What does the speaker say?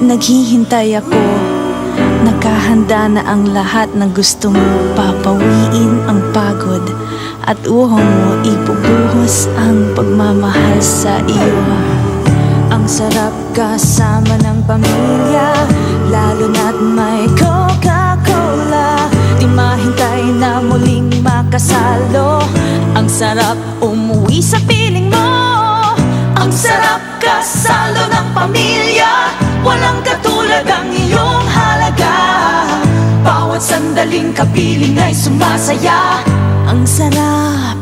naghihintay ako. Nakahanda na ang lahat na gusto mo. Papawiin ang pagod At uhong mo ibubuhos ang pagmamahal sa iyo. Ang sarap kasama ng pamilya Lalo na't may Coca-Cola. Di mahintay na muling makasalo. Ang sarap umuwi sa piling mo. Ang sarap kasalo ng pamilya Bawat sandaling kapiling ay sumasaya. Ang sarap